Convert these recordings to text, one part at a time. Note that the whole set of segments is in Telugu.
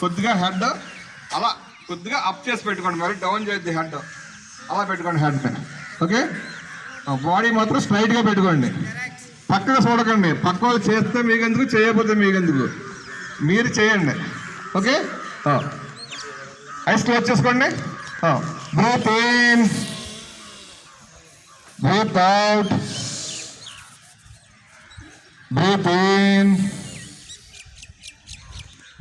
కొద్దిగా హెడ్ అలా కొద్దిగా అప్ చేసి పెట్టుకోండి మరి డౌన్ చేయొద్దు హెడ్ అలా పెట్టుకోండి హెడ్ ఓకే? బాడీ మాత్రం స్ట్రైట్గా పెట్టుకోండి. పక్కగా చూడకండి. పక్క వాళ్ళు చేస్తే మీకెందుకు చేయకపోతే మీకెందుకు? మీరు చేయండి. ఓకే? ఐస్ క్లోజ్ చేసుకోండి. Breathe in. Breathe out. Breathe in.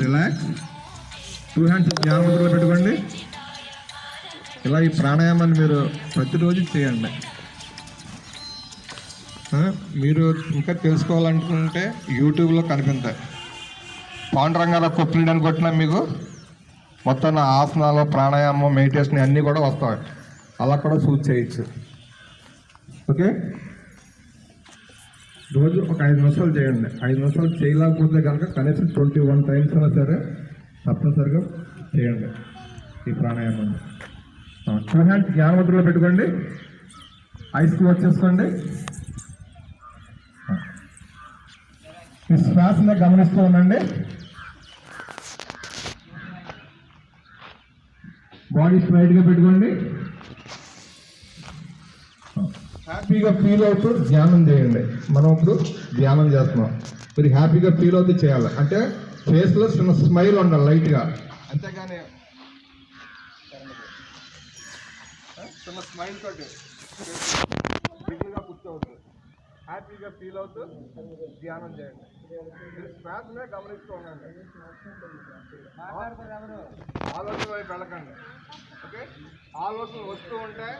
Relax two hands జ్ఞానముద్రలో పెట్టుకోండి. ఇలా ఈ ప్రాణాయామాన్ని మీరు ప్రతిరోజు చేయండి. మీరు ఇంకా తెలుసుకోవాలనుకుంటే యూట్యూబ్లో కనిపిస్తాయి పాండురంగాల కొప్పిడి అని కొట్టినా మీకు మొత్తం ఆసనాలు ప్రాణాయామం మెడిటేషన్ అన్నీ కూడా వస్తాయి. అలా కూడా సూట్ చేయొచ్చు. ఓకే? రోజు ఒక ఐదు నిమిషాలు చేయండి. ఐదు నిమిషాలు చేయలేకపోతే కనుక కనీసం ట్వంటీ వన్ టైమ్స్ అయినా సరే తప్పనిసరిగా చేయండి. ఈ ప్రాణాయామం టూ హ్యాండ్స్ జ్ఞానముద్రలో పెట్టుకోండి. ఐస్ క్లోజ్ చేసుకోండి ఈ శ్వాసని గమనిస్తూ ఉండండి. బాడీ స్ట్రైట్గా పెట్టుకోండి. హ్యాపీగా ఫీల్ అవుతూ ధ్యానం చేయండి. మనం ఇప్పుడు ధ్యానం చేస్తున్నాం. మీరు హ్యాపీగా ఫీల్ అవుతూ చేయాలి. అంటే ఫేస్లో చిన్న స్మైల్ ఉండాలి లైట్గా అంతేగాని చిన్న స్మైల్ తోటి బిగిగా కూర్చోవద్దు హ్యాపీగా ఫీల్ అవుతూ ధ్యానం చేయండి. మీరు శ్వాసనే గమనిస్తూ ఉండండి. ఆలోచన వైపు వెళ్ళకండి. ఓకే? ఆలోచనలు వస్తూ ఉంటాయి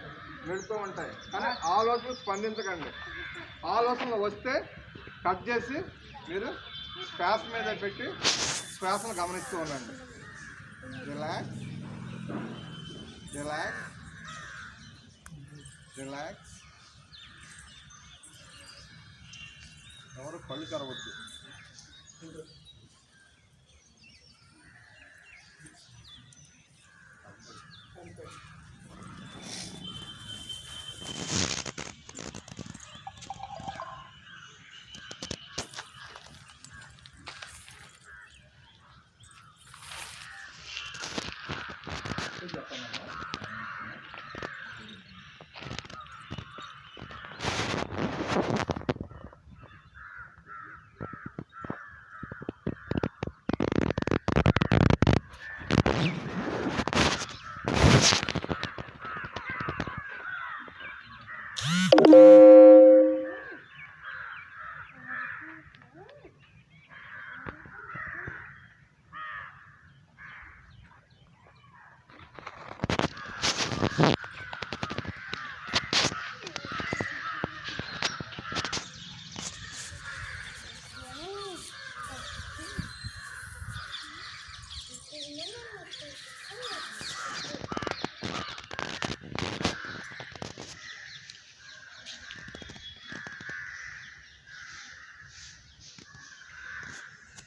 వెళుతూ ఉంటాయి. కానీ ఆలోచనలు స్పందించకండి. ఆలోచనలు వస్తే కట్ చేసి మీరు శ్వాస మీద పెట్టి శ్వాసను గమనిస్తూ ఉండండి. రిలాక్స్ రిలాక్స్ రిలాక్స్ ఎవరు కళ్ళు తెరవద్దు.